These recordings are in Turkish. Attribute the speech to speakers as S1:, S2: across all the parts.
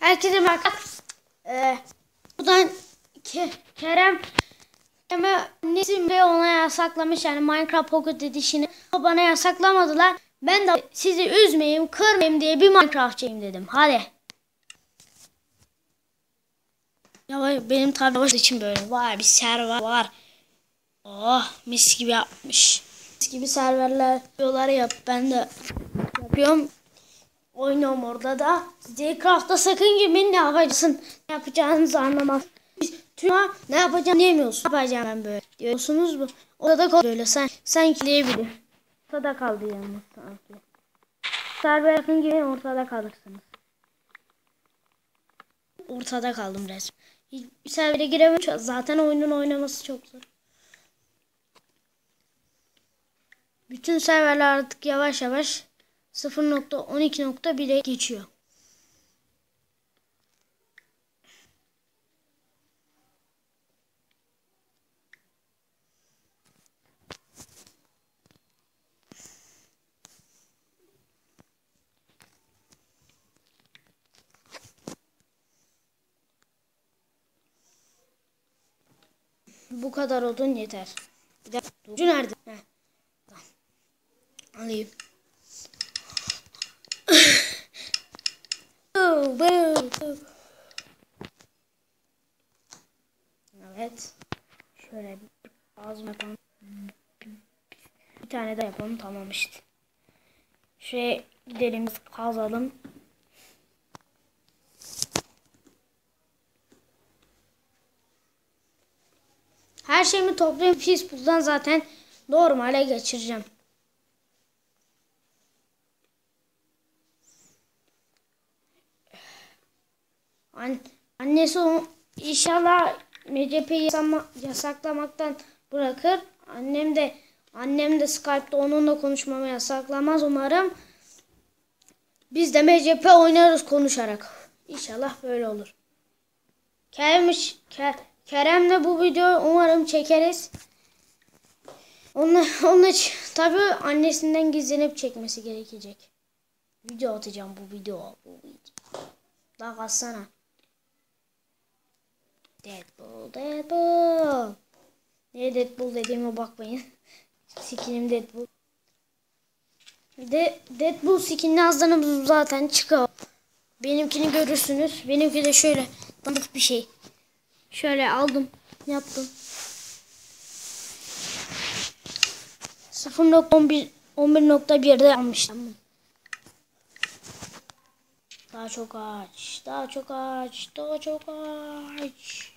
S1: Herkese merhaba. Ee, buradan Ke- Kerem Kerem'e annesi ve ona yasaklamış yani Minecraft Pocket Edition'ı bana yasaklamadılar. Ben de sizi üzmeyeyim, kırmayayım diye bir Minecraftçıyım dedim. Hadi. Ya benim tabi için böyle var bir server var. Oh mis gibi yapmış. Mis gibi serverler videoları yap. Ben de yapıyorum. Oynuyorum orada da. Zcraft'ta sakın gibi ne yapacaksın? Ne yapacağınızı anlamaz. Tüm ne yapacağım diyemiyorsun. Ne yapacağım ben böyle diyorsunuz mu? Orada kal böyle sen sanki diyebilir. Ortada kaldı yalnız sanki. Server yakın gibi ortada kalırsınız. Ortada kaldım resmen. Hiçbir servere giremiyorum. Zaten oyunun oynaması çok zor. Bütün serverler artık yavaş yavaş 0.12.1'e geçiyor. Bu kadar odun yeter. Bir. Ucu nerede? Heh. Alayım. Evet. Şöyle bir ağzıma yapalım. Bir tane de yapalım. Tamam işte. Şuraya gidelim kazalım. Her şeyimi toplayıp Facebook'tan zaten normale geçireceğim. Annesi inşallah MCP'yi yasaklamaktan bırakır. Annem de annem de Skype'da onunla konuşmamı yasaklamaz umarım. Biz de MCP oynarız konuşarak. İnşallah böyle olur. Kerem, Ke Kerem'le bu videoyu umarım çekeriz. Onunla, onunla tabi annesinden gizlenip çekmesi gerekecek. Video atacağım bu video. Bu video. Daha kalsana. Deadpool, Deadpool. Niye Deadpool dediğime bakmayın. Skinim Deadpool. De Deadpool skinini yazdığınız zaten çıkıyor. Benimkini görürsünüz. Benimki de şöyle tanıdık bir şey. Şöyle aldım. Yaptım. 0.11 11.1'de almıştım. Daha çok aç. Daha çok aç. Daha çok aç.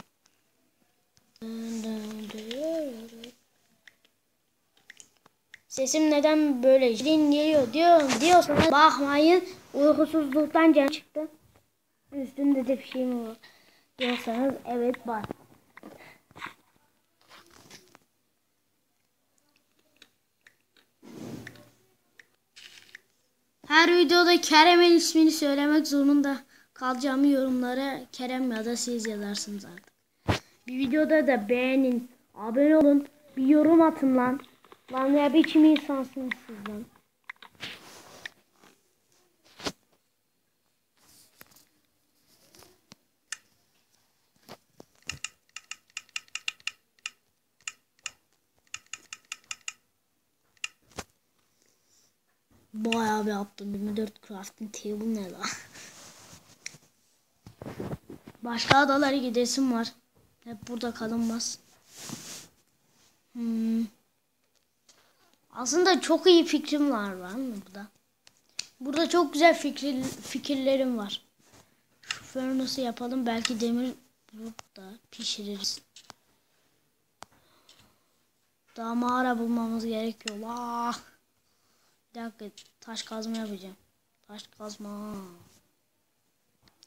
S1: Sesim neden böyle şirin geliyor diyor diyorsanız bakmayın. Uykusuzluktan can çıktı. Üstünde de bir şey mi var? Diyorsanız evet var. Her videoda Kerem'in ismini söylemek zorunda kalacağımı yorumlara Kerem ya da siz yazarsınız artık. Bir videoda da beğenin, abone olun, bir yorum atın lan. Lan ne biçim insansınız siz lan. Bayağı bir yaptım. 24 crafting table ne la? Başka adalara gidesim var. Hep burada kalınmaz. Hmm. Aslında çok iyi fikrim var var mı burada? Burada çok güzel fikir, fikirlerim var. Şu furnace'ı yapalım. Belki demir bulup da pişiririz. Daha mağara bulmamız gerekiyor. Vah. Bir dakika taş kazma yapacağım. Taş kazma.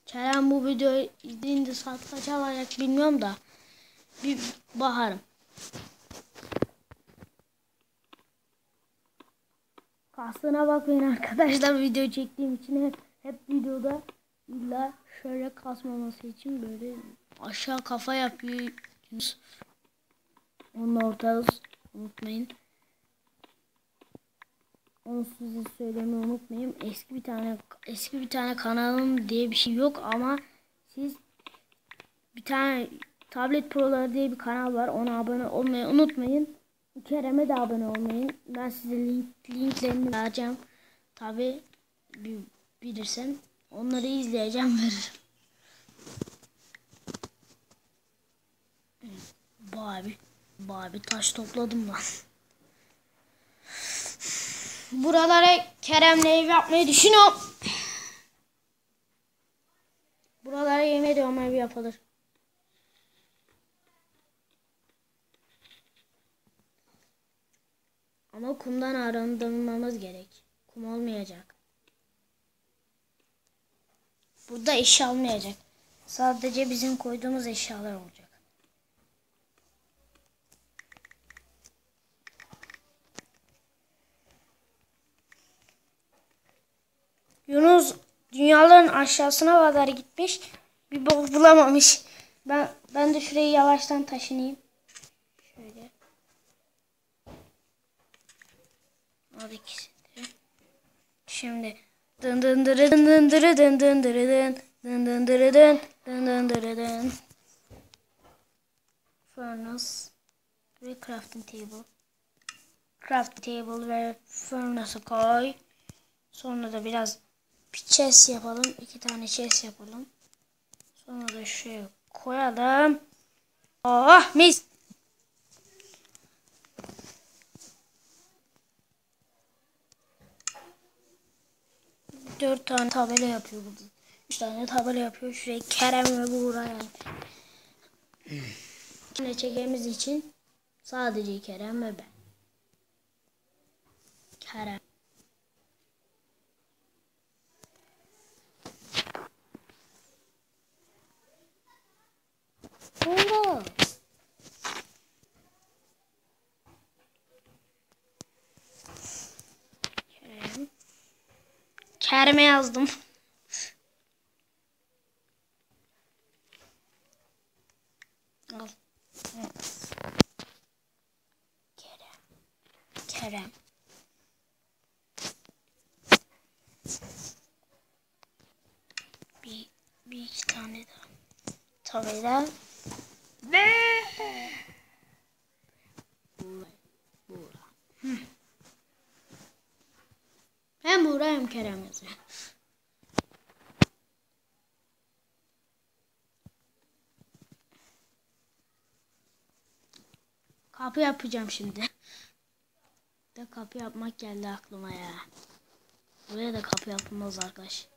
S1: Kerem bu videoyu izleyince saat kaç alacak bilmiyorum da. Bir baharım. Kastına bakmayın arkadaşlar video çektiğim için hep, hep videoda illa şöyle kasmaması için böyle aşağı kafa yapıyoruz. Onun ortası unutmayın. Onu size söylemeyi unutmayayım. Eski bir tane eski bir tane kanalım diye bir şey yok ama siz bir tane Tablet Pro'lar diye bir kanal var. Ona abone olmayı unutmayın. Kerem'e de abone olmayın. Ben size link, linklerini vereceğim. Tabi bilirsem onları izleyeceğim veririm. Babi, babi taş topladım ben. Buralara Kerem'le ev yapmayı düşünüyorum. Buralara yemin ediyorum ev yapılır. Ama kumdan arındırmamız gerek. Kum olmayacak. Burada eşya almayacak. Sadece bizim koyduğumuz eşyalar olacak. Yunus dünyaların aşağısına kadar gitmiş. Bir bok bulamamış. Ben ben de şurayı yavaştan taşınayım. Şöyle. Al ikisini. Şimdi dın dın dırı dın dın dırı dın dın dırı dın dın dın dırı dın dın dın dırı dın. Furnace ve crafting table. Crafting table ve furnace'ı koy. Sonra da biraz bir chest yapalım. iki tane chest yapalım. Sonra da şuraya koyalım. Oh mis. Dört tane tabela yapıyor burada. Üç tane tabela yapıyor. Şuraya Kerem ve Buğra yani. Yine çekeceğimiz için sadece Kerem ve ben. Kerem. Buğra. Kerem. Kerem'e yazdım. Al. Kerem. Kerem. Bir, bir iki tane daha. Tabela. Ve Buğra. Buğra. Hı. Hem Buğra hem Kerem yazıyor. Kapı yapacağım şimdi. De kapı yapmak geldi aklıma ya. Buraya da kapı yapılmaz arkadaş.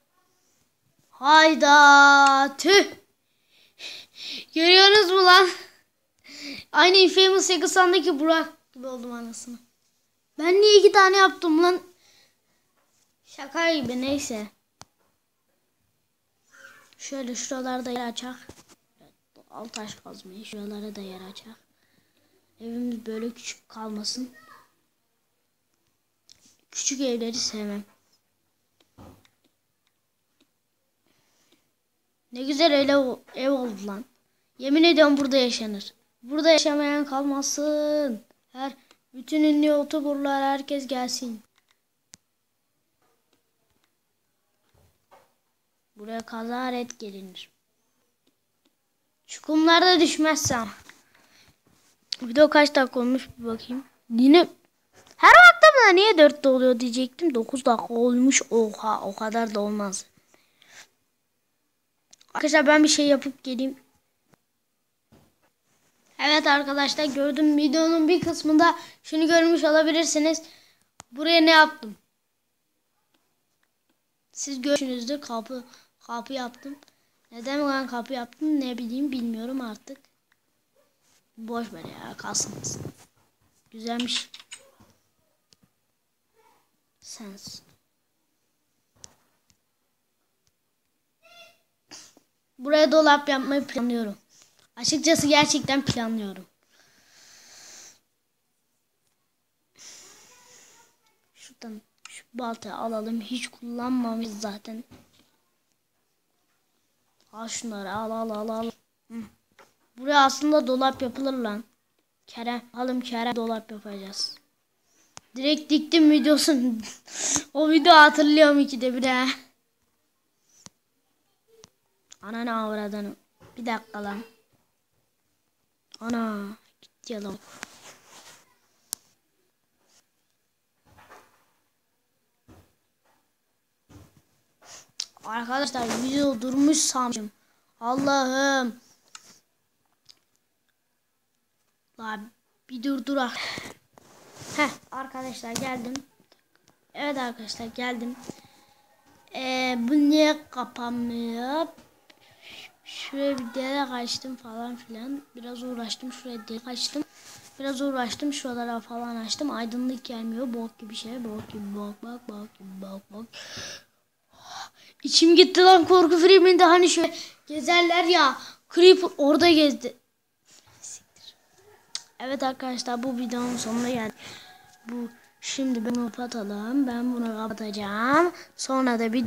S1: Hayda tüh. Görüyorsunuz mu lan? Aynı Infamous Second Burak gibi oldum anasını. Ben niye iki tane yaptım lan? Şaka gibi neyse. Şöyle şuralarda yer açak. Alt taş kazmayı şuralara da yer açak. Evimiz böyle küçük kalmasın. Küçük evleri sevmem. Ne güzel ev, ev oldu lan. Yemin ediyorum burada yaşanır. Burada yaşamayan kalmasın. Her bütün ünlü youtuberlar herkes gelsin. Buraya kazaret gelinir. Şu kumlarda düşmezsem. Video kaç dakika olmuş bir bakayım. Yine her baktığımda niye 4'te oluyor diyecektim. 9 dakika olmuş. Oha o kadar da olmaz. Arkadaşlar ben bir şey yapıp geleyim. Evet arkadaşlar gördüm videonun bir kısmında şunu görmüş olabilirsiniz. Buraya ne yaptım? Siz görmüşsünüzdür kapı kapı yaptım. Neden ben kapı yaptım ne bileyim bilmiyorum artık. Boş ver ya kalsın. Güzelmiş. Sens. Buraya dolap yapmayı planlıyorum. Açıkçası gerçekten planlıyorum. Şuradan şu baltayı alalım. Hiç kullanmamış zaten. Al şunları al al al al. Buraya aslında dolap yapılır lan. Kerem alım Kerem dolap yapacağız. Direkt diktim videosunu. o video hatırlıyorum ikide bir he. Ana ne avradını. Bir dakika lan. Ana. Gitti yalan. Arkadaşlar video durmuş sanmışım. Allah'ım. La bir durdurak. Heh arkadaşlar geldim. Evet arkadaşlar geldim. Ee, bu niye kapanmıyor? Şuraya bir dere kaçtım falan filan. Biraz uğraştım. Şuraya dere kaçtım. Biraz uğraştım. Şuralara falan açtım. Aydınlık gelmiyor. Bok gibi şey. Bok gibi bok bok bok gibi bok bok. İçim gitti lan korku filminde hani şöyle gezerler ya. Creeper orada gezdi. Evet arkadaşlar bu videonun sonuna geldik. Bu şimdi bunu kapatalım. Ben bunu kapatacağım. Sonra da bir